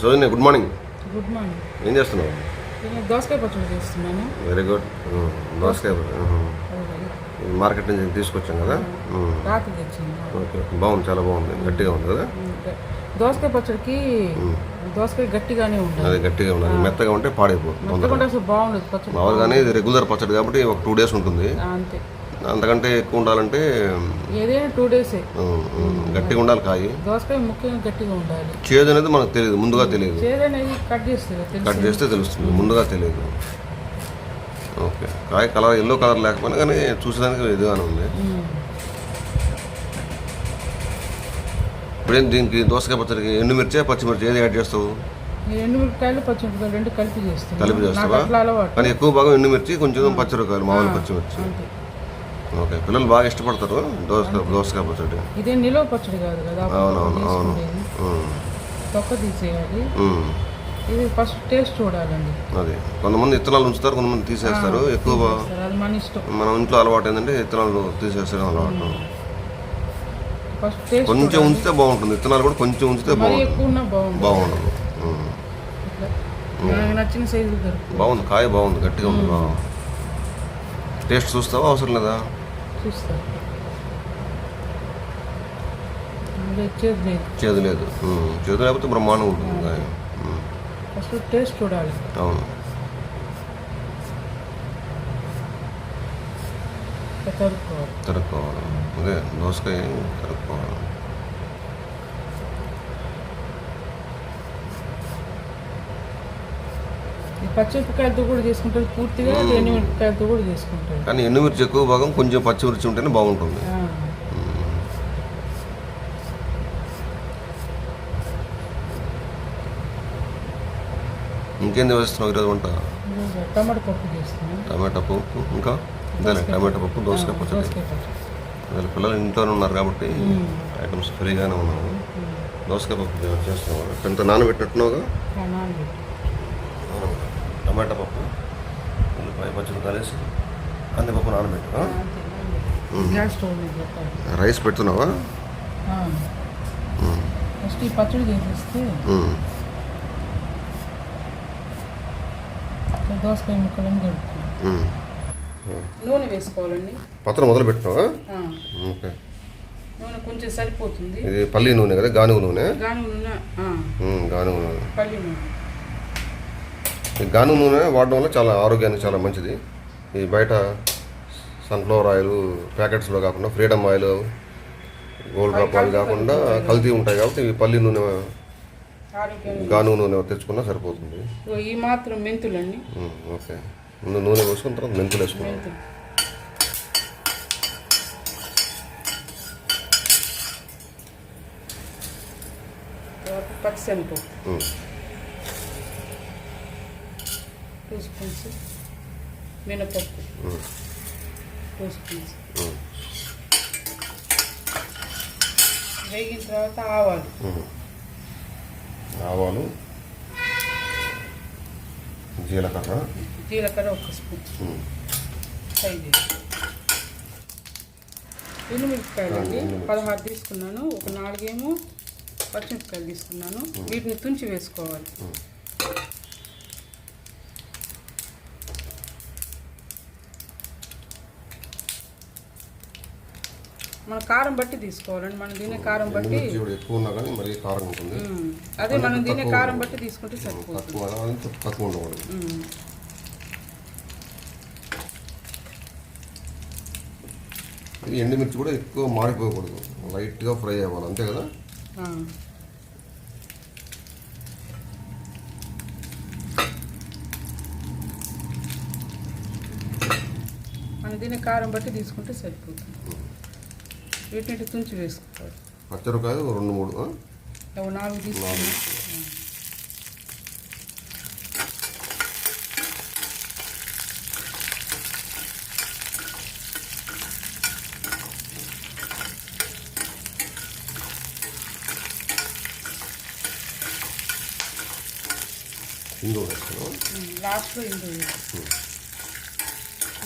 Sojani good morning good morning ఏం చేస్తున్నావు? నేను దోసకాయ పచ్చడి చేస్తున్నాను. వెరీ గుడ్ దోసకాయ ఉహు. అది మార్కెట్ నుంచి తీసుకొచ్చాం కదా? తెచ్చింది ఓకే బాగుంది చాలా బాగుంది. గట్టిగా ఉంది కదా? దోసకాయ పచ్చడికి దోసకాయ గట్టిగానే ఉండాలి. అది గట్టిగా ఉన్నది మెత్తగా ఉంటే పాడైపోతుంది మామూలుగానే ఇది రెగ్యులర్ పచ్చడి కాబట్టి ఒక టూ డేస్ ఉంటుంది. అంతే. అంతకంటే ఎక్కువ ఉండాలంటే ఏదైనా టూ డేసే గట్టిగా ఉండాలి కాయి. దోసకాయ ముఖ్యంగా గట్టిగా ఉండాలి. చేదు అనేది మనకు తెలియదు ముందుగా తెలియదు. చేదనేది కట్ చేస్తుంది తెలుసు కట్ చేస్తే తెలుస్తుంది ముందుగా తెలియదు. ఓకే కాయ కలర్ ఎల్లో కలర్ లేకపోయినా కానీ చూసేదానికి ఇదిగానే ఉంది. ఇప్పుడేం దీనికి దోసకాయ పచ్చడికి ఎండుమిర్చి పచ్చిమిర్చి ఏది యాడ్ చేస్తావు? ఎండుమిరపకాయలు పచ్చిమిరపకాయలు రెండు కలిపి చేస్తాను. కలిపి చేస్తావా? కానీ ఎక్కువ భాగం ఎండుమిర్చి కొంచెం పచ్చిమిరకాయలు మామూలు పచ్చిమిర్చి. ఓకే. పిల్లలు బాగా ఇష్టపడతారు. దోసకాయ దోసకాయ పచ్చడి. ఇదే నిలువ పచ్చడి కాదు కదా అవునవును అవును. ఉమ్, తొక్క తీసేయాలి. ఇది ఫస్ట్ టేస్ట్ చూడాలండి. అది. కొంతమంది ఇత్తనాలు ఉంచుతారు కొంతమంది తీసేస్తారు. ఎక్కువ మన ఇష్టం. మన ఇంట్లో అలవాటు ఏంటంటే ఇత్తనాలు తీసేస్తడం అలవాటు. కొంచెం ఉంచితే బాగుంటుంది. ఇత్తనాలు కూడా కొంచెం ఉంచితే బాగుంటుంది. బాగుండదు. నచ్చిన సైజు బాగుంది. కాయ బాగుంది. గట్టిగా ఉంది. టేస్ట్ చూస్తావా? అవసరం లేదా? చూస్తా. వచ్చేది లేదు. చేదు లేదు. చేదు లేకపోతే బ్రహ్మాండం ఉంటుంది. ఫస్ట్ టేస్ట్ చూడాలి. అవును. కలుపుకోవాలి తరుక్కోవాలి. అదే దోసకాయ తరుక్కోవాలి. పచ్చిమిరపకాయలతో కూడా చేసుకుంటారు. పూర్తిగా ఎండుమిరపకాయలతో కూడా చేసుకుంటారు. కానీ ఎండుమిర్చి ఎక్కువ భాగం కొంచెం పచ్చిమిర్చి ఉంటేనే బాగుంటుంది. ఆ, ఇంకేంది వేస్తున్నావు ఈరోజు వంట? టమాటా పప్పు చేస్తున్నాను. టమాటా పప్పు ఇంకా? ఇదేనా టమాటా పప్పు దోసకాయ పచ్చడి? వీళ్ళ పిల్లలు ఇంట్లోనే ఉన్నారు కాబట్టి ఐటమ్స్ ఫ్రీగానే ఉన్నాము. దోసకాయ పప్పు చేస్తున్నాం. ఎంత నానబెట్టినట్టున్నావుగా? టమాటా పప్పు ఉల్లిపాయ పచ్చడి కలిసి కందిపప్పు నానబెట్టు రైస్ పెడుతున్నావా? ఆ. ఫస్ట్ ఈ పచ్చడి చేసేస్తే దోసకాయ ముక్కలను కడుపుతాం ఉమ్. నూనె వేసుకోవాలండి. పత్రం మొదలు పెట్టినావా ఆ, ఓకే. నూనె కొంచెం సరిపోతుంది. ఇది పల్లి నూనె కదా గానుగ నూనె? గాను నూనె గానుగ నూనె. పల్లి నూనె. ఈ గానుగ నూనె వాడడం వల్ల చాలా ఆరోగ్యానికి చాలా మంచిది. ఈ బయట సన్ఫ్లవర్ ఆయిల్ ప్యాకెట్స్లో కాకుండా Freedom oil Gold Drop oil కాకుండా కల్తీ ఉంటాయి కాబట్టి ఈ పల్లి నూనె గానుగ నూనె తెచ్చుకున్నా సరిపోతుంది. ఈ మాత్రం మెంతులండి. ఓకే. ముందు నూనె పోసుకున్న తర్వాత మెంతులు వేసుకున్నాం. మెంతులు. టూ స్పూన్స్ మినపప్పు. టూ స్పూన్స్ వేగిన తర్వాత ఆవాలు. ఆవాలు జీలకర్ర. జీలకర్ర ఒక స్పూన్. చేసి. ఎండుమిరపకాయలు అండి. పదహారు తీసుకున్నాను. ఒక నాలుగేమో పచ్చిమిరపకాయలు తీసుకున్నాను. వీటిని తుంచి వేసుకోవాలి. మన కారం బట్టి తీసుకోవాలండి మనం తినే కారం బట్టి ఎక్కువ ఉన్నా కానీ మరీ కారం ఉంటుంది. అదే మనం తినే కారం బట్టి తీసుకుంటే సరిపోతుంది తక్కువ ఉండకూడదు. ఎండుమిర్చి కూడా ఎక్కువ మాడిపోకూడదు. లైట్గా ఫ్రై అవ్వాలి. అంతే కదా. మనం తినే కారం బట్టి తీసుకుంటే సరిపోతుంది. వీటిని తుంచి వేసుకోవాలి పచ్చరికాయ రెండు మూడు నాలుగు తీసుకుని ఇంగు వేస్తున్నాం లాస్ట్లో ఇందు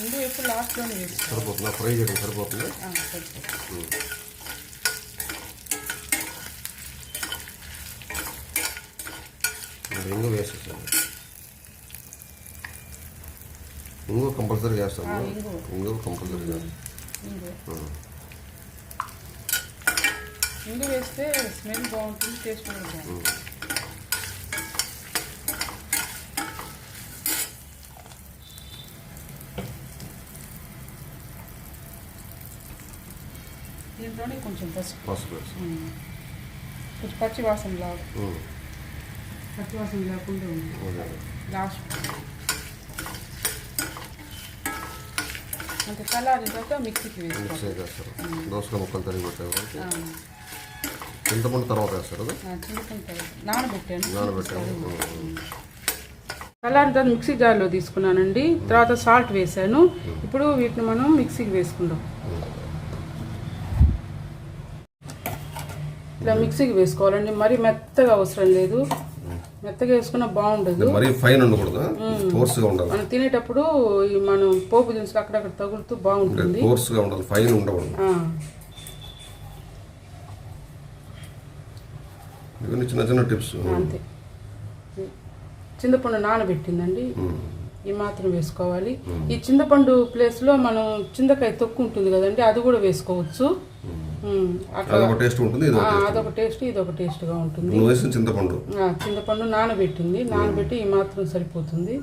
ఇందు ఎప్పుడు లాస్ట్లోనే వేసుకోవాలి సరిపోతుందా? ఫ్రై చేయడం సరిపోతుందా? ఇంగు వేసేసాను. ఇంగు కంపల్సరీ చేస్తాను. ఆ, ఇంగు. కంపల్సరీ ఇంగు వేస్తే స్మెల్ బాగుంటుంది టేస్ట్ బాగుంటుంది. దీంట్లోనే కొంచెం పసుపు. పసుపు. కొంచెం పచ్చి వాసన లాగా. పచ్చి వాసన లేకుండా ఉంది. లాస్ట్ అంటే చల్లారిన తర్వాత మిక్సీకి చేస్తారు. దోసకాయ ముక్కలు తరిగి పెట్టారు చింతపండు తర్వాత వేస్తారు నానబెట్టాను. తర్వాత మిక్సీ జార్లో తీసుకున్నానండి. తర్వాత సాల్ట్ వేసాను ఇప్పుడు వీటిని మనం మిక్సీకి వేసుకుందాం. ఇలా మిక్సీకి వేసుకోవాలండి. మరీ మెత్తగా అవసరం లేదు. మెత్తగా వేసుకున్నా బాగుండదు. మరీ ఫైన్ ఉండకూడదు? ఉండాలి? మనం తినేటప్పుడు ఈ మనం పోపు దినుసులు అక్కడక్కడ తగులుతూ బాగుంటుంది. కోర్స్గా ఉండాలి ఫైన్ ఉండకూడదు. ఇవన్నీ చిన్న చిన్న టిప్స్ అంతే. చింతపండు నానబెట్టిందండి. ఈ మాత్రం వేసుకోవాలి. ఈ చింతపండు ప్లేస్లో మనం చింతకాయ తొక్కు ఉంటుంది కదండి అది కూడా వేసుకోవచ్చు. అదొక టేస్ట్ ఉంటుంది అదొక టేస్ట్ ఇది ఒక టేస్ట్గా ఉంటుంది. నువ్వు వేసిన చింతపండు. చింతపండు నానబెట్టింది. నానబెట్టి ఈ మాత్రం సరిపోతుంది.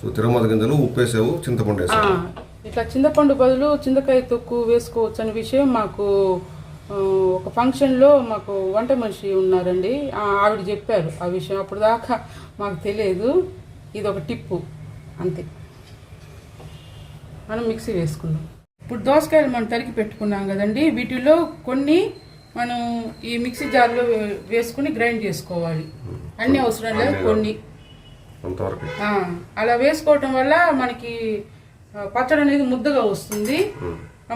సో తిరుమల గింజలు ఉప్పు వేసావు చింతపండు వేసావు. ఇట్లా చింతపండు బదులు చింతకాయ తొక్కు వేసుకోవచ్చు అనే విషయం మాకు ఒక ఫంక్షన్లో మాకు వంట మనిషి ఉన్నారండి. ఆవిడ చెప్పారు ఆ విషయం. అప్పుడు దాకా మాకు తెలియదు. ఇది ఒక టిప్పు. అంతే. మనం మిక్సీ వేసుకుందాం. ఇప్పుడు దోసకాయలు మనం తరిగి పెట్టుకున్నాం కదండి వీటిలో కొన్ని మనం ఈ మిక్సీ జార్లో వేసుకుని గ్రైండ్ చేసుకోవాలి. అన్ని అవసరం లేదు కొన్ని. అలా వేసుకోవటం వల్ల మనకి పచ్చడి అనేది ముద్దగా వస్తుంది.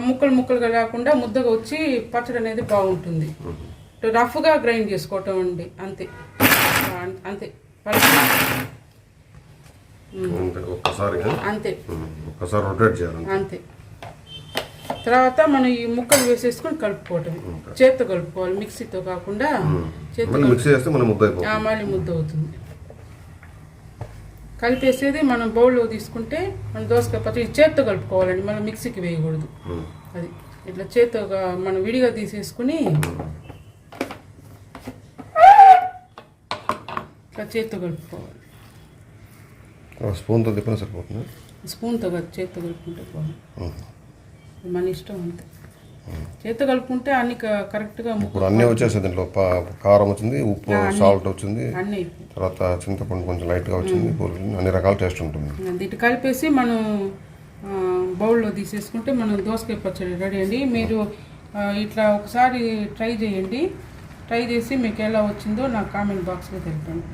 ముక్కలు ముక్కలుగా లేకుండా ముద్దగా వచ్చి పచ్చడి అనేది బాగుంటుంది. రఫ్గా గ్రైండ్ చేసుకోవటం అండి అంతే. అంతే. అంతే ఒక్కసారి అంతే. ఒక్కసారి రొటేట్ చేయాలి అంతే. తర్వాత మనం ఈ ముక్కలు వేసేసుకొని కలుపుకోవటం చేత్తో కలుపుకోవాలి మిక్సీతో కాకుండా చేత్తో మళ్ళీ మిక్సీ చేస్తే మనం ముద్ద మళ్ళీ అవుతుంది. కలిపేసేది మనం బౌల్లో తీసుకుంటే మనం దోసకాయ పచ్చడి చేత్తో కలుపుకోవాలండి మనం మిక్సీకి వేయకూడదు. అది ఇట్లా చేత్తో మనం విడిగా తీసేసుకుని ఇట్లా చేత్తో కలుపుకోవాలి. స్పూన్తో తిప్పినా సరిపోతుంది? స్పూన్తో చేత్తో కలుపుకుంటే. ఇది మన ఇష్టం అంతే. చేత్తో కలుపుకుంటే అన్ని కరెక్ట్గా ముక్క ఇప్పుడు అన్నీ వచ్చేసాయి దీంట్లో. కారం వచ్చింది ఉప్పు సాల్ట్ వచ్చింది తర్వాత చింతపండు కొంచెం లైట్గా వచ్చింది అన్ని రకాల టేస్ట్ ఉంటుంది. దీన్ని కలిపేసి మనం బౌల్లో తీసేసుకుంటే మనం దోసకాయ పచ్చడి రెడీ అండి. మీరు ఇట్లా ఒకసారి ట్రై చేయండి. ట్రై చేసి మీకు ఎలా వచ్చిందో నాకు కామెంట్ బాక్స్లో తెలపండి.